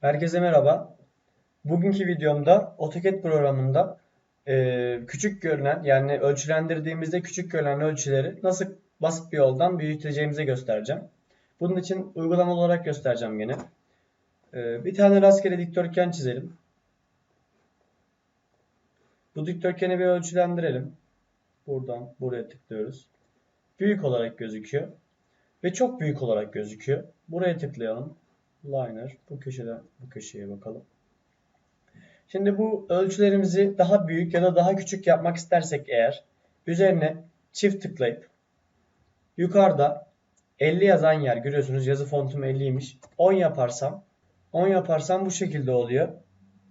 Herkese merhaba. Bugünkü videomda AutoCAD programında e, küçük görünen yani ölçülendirdiğimizde küçük görünen ölçüleri nasıl basit bir yoldan büyüteceğimizi göstereceğim. Bunun için uygulama olarak göstereceğim yine. E, bir tane rastgele dikdörtgen çizelim. Bu dikdörtgeni bir ölçülendirelim. Buradan buraya tıklıyoruz. Büyük olarak gözüküyor. Ve çok büyük olarak gözüküyor. Buraya tıklayalım liner. Bu köşeden bu köşeye bakalım. Şimdi bu ölçülerimizi daha büyük ya da daha küçük yapmak istersek eğer üzerine çift tıklayıp yukarıda 50 yazan yer görüyorsunuz yazı fontum 50'ymiş. 10 yaparsam 10 yaparsam bu şekilde oluyor.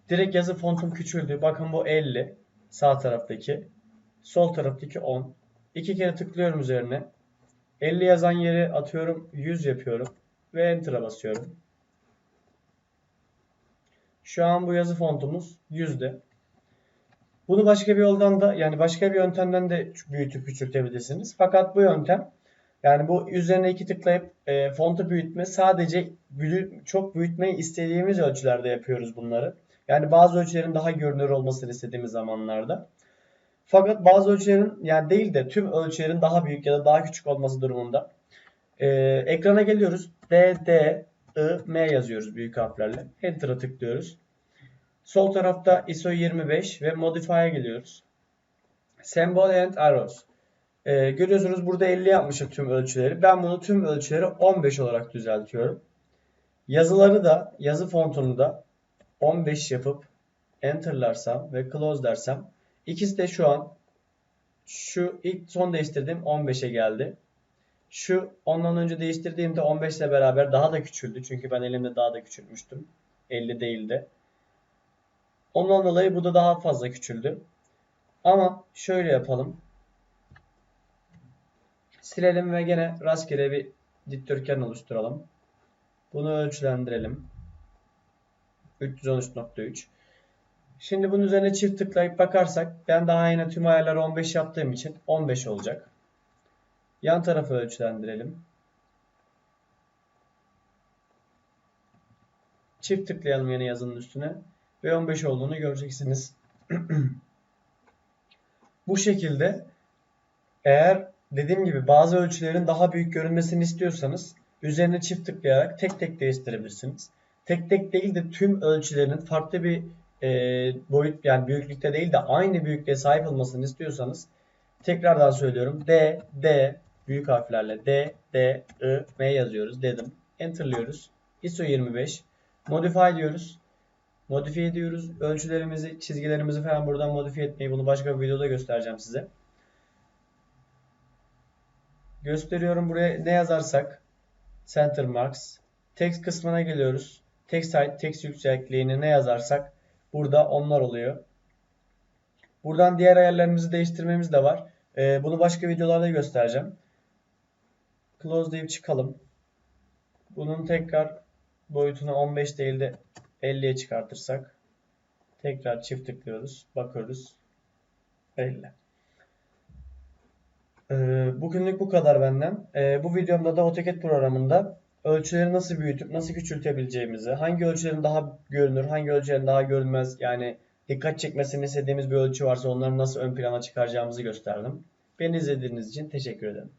Direkt yazı fontum küçüldü. Bakın bu 50 sağ taraftaki. Sol taraftaki 10. İki kere tıklıyorum üzerine. 50 yazan yeri atıyorum 100 yapıyorum ve enter'a basıyorum. Şu an bu yazı fontumuz yüzde. Bunu başka bir yoldan da yani başka bir yöntemden de büyütüp küçültebilirsiniz. Fakat bu yöntem yani bu üzerine iki tıklayıp e, fontu büyütme sadece çok büyütmeyi istediğimiz ölçülerde yapıyoruz bunları. Yani bazı ölçülerin daha görünür olmasını istediğimiz zamanlarda. Fakat bazı ölçülerin yani değil de tüm ölçülerin daha büyük ya da daha küçük olması durumunda e, ekrana geliyoruz. D, D, I, M yazıyoruz büyük harflerle. Enter'a tıklıyoruz. Sol tarafta ISO 25 ve Modify'a geliyoruz. Symbol and Arrows. Ee, görüyorsunuz burada 50 yapmışım tüm ölçüleri. Ben bunu tüm ölçüleri 15 olarak düzeltiyorum. Yazıları da, yazı fontunu da 15 yapıp Enter'larsam ve Close dersem ikisi de şu an şu ilk son değiştirdiğim 15'e geldi. Şu ondan önce değiştirdiğimde 15 ile beraber daha da küçüldü. Çünkü ben elimde daha da küçültmüştüm. 50 değildi. Ondan dolayı bu da daha fazla küçüldü. Ama şöyle yapalım. Silelim ve gene rastgele bir dikdörtgen oluşturalım. Bunu ölçülendirelim. 313.3 Şimdi bunun üzerine çift tıklayıp bakarsak ben daha yine tüm ayarları 15 yaptığım için 15 olacak. Yan tarafı ölçülendirelim. Çift tıklayalım yine yazının üstüne ve 15 olduğunu göreceksiniz. Bu şekilde eğer dediğim gibi bazı ölçülerin daha büyük görünmesini istiyorsanız üzerine çift tıklayarak tek tek değiştirebilirsiniz. Tek tek değil de tüm ölçülerin farklı bir e, boyut yani büyüklükte değil de aynı büyüklüğe sahip olmasını istiyorsanız tekrardan söylüyorum D, D büyük harflerle D, D, I, M yazıyoruz dedim. Enter'lıyoruz. ISO 25 Modify diyoruz. Modifiye ediyoruz. Ölçülerimizi, çizgilerimizi falan buradan modifiye etmeyi bunu başka bir videoda göstereceğim size. Gösteriyorum buraya ne yazarsak center marks text kısmına geliyoruz. Text height, text yüksekliğini ne yazarsak burada onlar oluyor. Buradan diğer ayarlarımızı değiştirmemiz de var. Ee, bunu başka videolarda göstereceğim. Close deyip çıkalım. Bunun tekrar boyutunu 15 değil de 50'ye çıkartırsak tekrar çift tıklıyoruz. Bakıyoruz. 50. Ee, bugünlük bu kadar benden. Ee, bu videomda da AutoCAD programında ölçüleri nasıl büyütüp nasıl küçültebileceğimizi, hangi ölçülerin daha görünür, hangi ölçülerin daha görünmez yani dikkat çekmesini istediğimiz bir ölçü varsa onları nasıl ön plana çıkaracağımızı gösterdim. Beni izlediğiniz için teşekkür ederim.